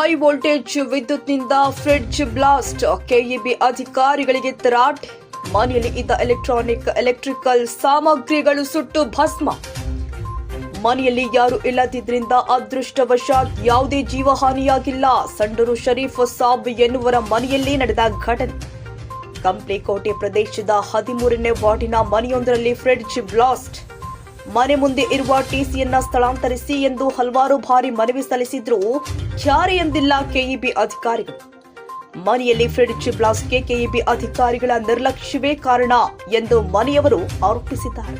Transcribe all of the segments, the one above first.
High voltage ವಿದ್ಯುತ್ನಿಂದ fridge blast KEB ಅಧಿಕಾರಿಗಳಿಗೆ ತರಾಟೆ. ಮನೆಯಲ್ಲಿ ಇದ್ದ ಎಲೆಕ್ಟ್ರಾನಿಕ್ ಎಲೆಕ್ಟ್ರಿಕಲ್ ಸಾಮಗ್ರಿಗಳು ಸುಟ್ಟು ಭಸ್ಮ. ಮನೆಯಲ್ಲಿ ಯಾರು ಇಲ್ಲದಿದ್ದರಿಂದ ಅದೃಷ್ಟವಶಾತ್ ಯಾವುದೇ ಜೀವಹಾನಿಯಾಗಿಲ್ಲ. ಸಂಡೂರು ಶರೀಫ್ ಸಾಬ್ ಎನ್ನುವರ ಮನೆಯಲ್ಲಿ ನಡೆದ ಘಟನೆ. ಕಂಪ್ಲಿಕೋಟೆ ಪ್ರದೇಶದ ಹದಿಮೂರನೇ ವಾರ್ಡಿನ ಮನೆಯೊಂದರಲ್ಲಿ ಫ್ರಿಡ್ಜ್ ಬ್ಲಾಸ್ಟ್ ಮನೆ ಮುಂದೆ ಇರುವ ಟಿಸಿಯನ್ನ ಸ್ಥಳಾಂತರಿಸಿ ಎಂದು ಹಲವಾರು ಬಾರಿ ಮನವಿ ಸಲ್ಲಿಸಿದ್ರೂ ಜಾರಿ ಎಂದಿಲ್ಲ ಕೆಇಬಿ ಅಧಿಕಾರಿಗಳು. ಮನೆಯಲ್ಲಿ ಫ್ರಿಡ್ಜ್ ಬ್ಲಾಸ್ಟ್ಗೆ ಕೆಇಬಿ ಅಧಿಕಾರಿಗಳ ನಿರ್ಲಕ್ಷ್ಯವೇ ಕಾರಣ ಎಂದು ಮನೆಯವರು ಆರೋಪಿಸಿದ್ದಾರೆ.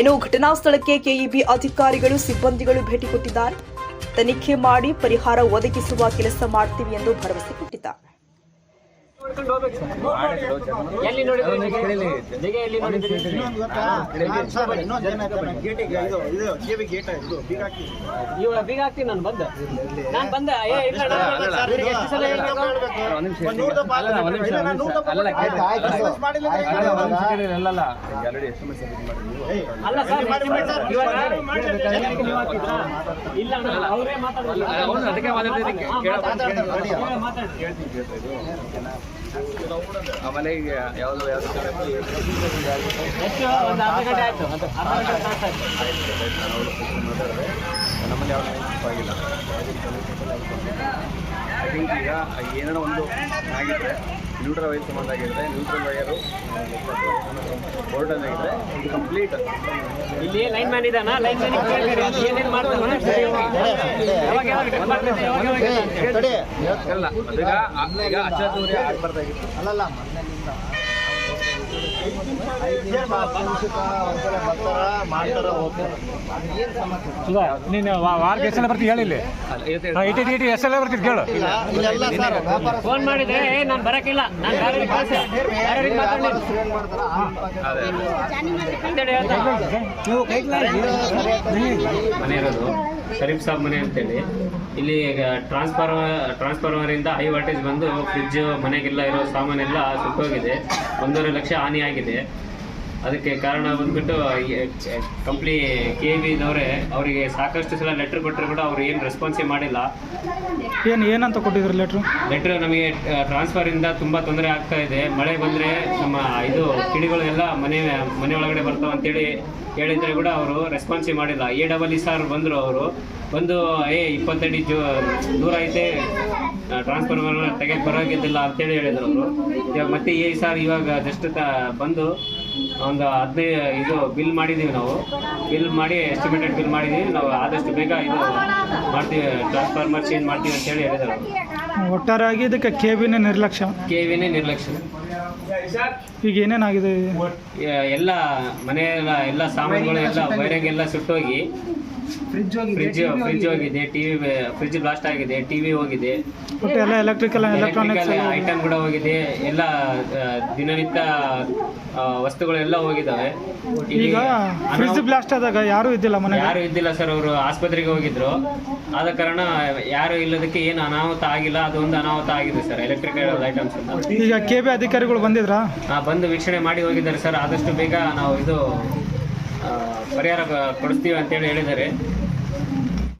ಇನ್ನು ಘಟನಾ ಸ್ಥಳಕ್ಕೆ ಕೆಇಬಿ ಅಧಿಕಾರಿಗಳು, ಸಿಬ್ಬಂದಿಗಳು ಭೇಟಿ ಕೊಟ್ಟಿದ್ದಾರೆ. ತನಿಖೆ ಮಾಡಿ ಪರಿಹಾರ ಒದಗಿಸುವ ಕೆಲಸ ಮಾಡ್ತೀವಿ ಎಂದು ಭರವಸೆ ಕೊಟ್ಟಿದ್ದಾರೆ. ಎಲ್ಲಿ ಇವಾಗ ಬೀಗ ಹಾಕ್ತೀನಿ ನಾನು ಬಂದ. ನಾನು ಬಂದ. ಏ ಇಲ್ಲ? ಅಲ್ಲ ಸರ್? ಇಲ್ಲ ಅವರೇ ಮಾತಾಡೋದು ಅದಕ್ಕೆ ಮಾತಾಡ್ತಿದ್ದೀನಿ. ಹಾ, ಮನೆಗೆ ಯಾವ್ದು ಯಾವ್ದು ನಮ್ಮಲ್ಲಿ ಯಾವ ಆಗಿಲ್ಲ. ಐ ಥಿಂಕ್ ಈಗ ಏನೋ ಒಂದು ಆಗಿದ್ರೆ ನ್ಯೂಟ್ರಲ್ ವೈರ್ ಸಂಬಂಧ ಆಗಿದ್ರೆ ನ್ಯೂಟ್ರಲ್ ವೈರು ಬೋರ್ಡ್ ಆಗಿದ್ರೆ ಇದು ಕಂಪ್ಲೀಟ್ ಇಲ್ಲಿ ಲೈನ್ ಮ್ಯಾನ್ ಇದಾನ ಲೈನ್ ಮ್ಯಾನ್ ಏನೇನು ಮಾಡ್ತಾನೆ? ಅಲ್ಲಲ್ಲ ಈಗ ಅಚ್ಚಾತುರ್ಯ ಆಗ್ಬಾರ್ದಾಗಿತ್ತು ಇಲ್ಲ ನೀನು ವಾರಕ್ಕೆ ಎಷ್ಟೆಲ್ಲ ಬರ್ತೀವಿ ಹೇಳಿ ಇಲ್ಲಿ. ಎಷ್ಟೆಲ್ಲ ಬರ್ತೀವಿ ಕೇಳು. ಫೋನ್ ಮಾಡಿದ್ರೆ ನಾನು ಬರಕಿಲ್ಲ. ನಾನು ಮನೆ ಇರೋದು ಶರೀಫ್ ಸಾಬ್ ಮನೆ ಅಂತೇಳಿ. ಇಲ್ಲಿ ಟ್ರಾನ್ಸ್ಫಾರ್ಮರ್ ಟ್ರಾನ್ಸ್ಫಾರ್ಮರ್ ಇಂದ ಹೈ ವೋಲ್ಟೇಜ್ ಬಂದು ಫ್ರಿಡ್ಜ್ ಮನೆಗೆಲ್ಲ ಇರೋ ಸಾಮಾನೆಲ್ಲ ಸುಟ್ಟೋಗಿದೆ. ಒಂದೂವರೆ ಲಕ್ಷ ಹಾನಿ ಆಗಿದೆ ಅದಕ್ಕೆ ಕಾರಣ ಬಂದ್ಬಿಟ್ಟು ಕಂಪ್ನಿ ಕೆ ಬಿದವರೇ ಅವರಿಗೆ ಸಾಕಷ್ಟು ಸಲ ಲೆಟ್ರ್ ಕೊಟ್ಟರು ಕೂಡ ಅವ್ರು ಏನು ರೆಸ್ಪಾನ್ಸೇ ಮಾಡಿಲ್ಲ. ಏನು ಏನಂತ ಕೊಟ್ಟಿದ್ರು ಲೆಟ್ರು ಲೆಟ್ರ್ ನಮಗೆ ಟ್ರಾನ್ಸ್ಫರ್ ಇಂದ ತುಂಬಾ ತೊಂದರೆ ಆಗ್ತಾ ಇದೆ. ಮಳೆ ಬಂದರೆ ನಮ್ಮ ಇದು ಕಿಡಿಗಳು ಎಲ್ಲ ಮನೆ ಮನೆ ಒಳಗಡೆ ಬರ್ತಾವೆ ಅಂತೇಳಿ ಹೇಳಿದರೆ ಕೂಡ ಅವರು ರೆಸ್ಪಾನ್ಸೇ ಮಾಡಿಲ್ಲ. ಎ ಡಬಲ್ ಇ ಸಾರ್ ಬಂದರು ಅವರು. ಒಂದು ಏ ಇಪ್ಪತ್ತಡಿ ಜೂ ದೂರ ಐತೆ. ಟ್ರಾನ್ಸ್ಫಾರ್ಮರ್ ತೆಗೆದು ಬರೋಗಿದ್ದಿಲ್ಲ ಅಂತೇಳಿ ಹೇಳಿದ್ರು ಅವರು. ಇವಾಗ ಮತ್ತೆ ಎ ಸಾರ್ ಇವಾಗ ಜಸ್ಟ್ ಬಂದು ಒಂದು ಹದಿನೈದು ಇದು ಬಿಲ್ ಮಾಡಿದ್ದೀವಿ ನಾವು. ಬಿಲ್ ಮಾಡಿ ಎಸ್ಟಿಮೇಟೆಡ್ ಬಿಲ್ ಮಾಡಿದ್ದೀವಿ. ನಾವು ಆದಷ್ಟು ಬೇಗ ಇದು ಮಾಡ್ತೀವಿ ಟ್ರಾನ್ಸ್ಫಾರ್ಮರ್ ಚೇಂಜ್ ಮಾಡ್ತೀವಿ ಅಂತೇಳಿ ಹೇಳಿದ್ರು ಒಟ್ಟಾರಾಗಿ ಒಟ್ಟಾರೆಯಾಗಿ ಇದಕ್ಕೆ ಕೆ ವಿನೇ ನಿರ್ಲಕ್ಷ್ಯ. ಕೆ ವಿನೇ ನಿರ್ಲಕ್ಷ್ಯ. ಈಗ ಏನೇನಾಗಿದೆ? ಎಲ್ಲ ಮನೆಯೆಲ್ಲ ಎಲ್ಲ ಸಾಮಾನುಗಳು ಎಲ್ಲ ವೈರಿಂಗ್ ಎಲ್ಲ ಸುಟ್ಟೋಗಿ ಫ್ರಿಜ್ ಫ್ರಿಜ್ ಹೋಗಿದೆ. ಟಿವಿ ಫ್ರಿಜ್ ಬ್ಲಾಸ್ಟ್ ಆಗಿದೆ ಟಿವಿ ಹೋಗಿದೆ. ಒಟ್ಟು ಎಲ್ಲ ಎಲೆಕ್ಟ್ರಿಕಲ್ ಎಲೆಕ್ಟ್ರಾನಿಕ್ಸ್ ಐಟಮ್ ಕೂಡ ಹೋಗಿದೆ. ಎಲ್ಲ ದಿನನಿತ್ಯ ವಸ್ತುಗಳೆಲ್ಲ ಹೋಗಿದಾವೆ ಈಗ ಫ್ರಿಜ್ ಬ್ಲಾಸ್ಟ್ ಆದಾಗ ಯಾರು ಇದ್ದಿಲ್ಲ ಮನೆಗೆ? ಯಾರು ಇದ್ದಿಲ್ಲ ಸರ್ ಅವರು ಆಸ್ಪತ್ರೆಗೆ ಹೋಗಿದ್ರು. ಆದ ಕಾರಣ ಯಾರು ಇಲ್ಲದಕ್ಕೆ ಏನು ಅನಾಹುತ ಆಗಿಲ್ಲ. ಅದೊಂದು ಅನಾಹುತ ಆಗಿದೆ ಸರ್ ಎಲೆಕ್ಟ್ರಿಕಲ್ ಐಟಮ್ಸ್ ಈಗ ಕೆ ಬಿ ಅಧಿಕಾರಿಗಳು ಬಂದಿದ್ರಾ? ಆ, ಬಂದು ವೀಕ್ಷಣೆ ಮಾಡಿ ಹೋಗಿದ್ದಾರೆ ಸರ್ ಆದಷ್ಟು ಬೇಗ ನಾವು ಇದು ಪರಿಹಾರ ಕೊಡಿಸ್ತೀವಿ ಅಂತೇಳಿ ಹೇಳಿದ್ದಾರೆ.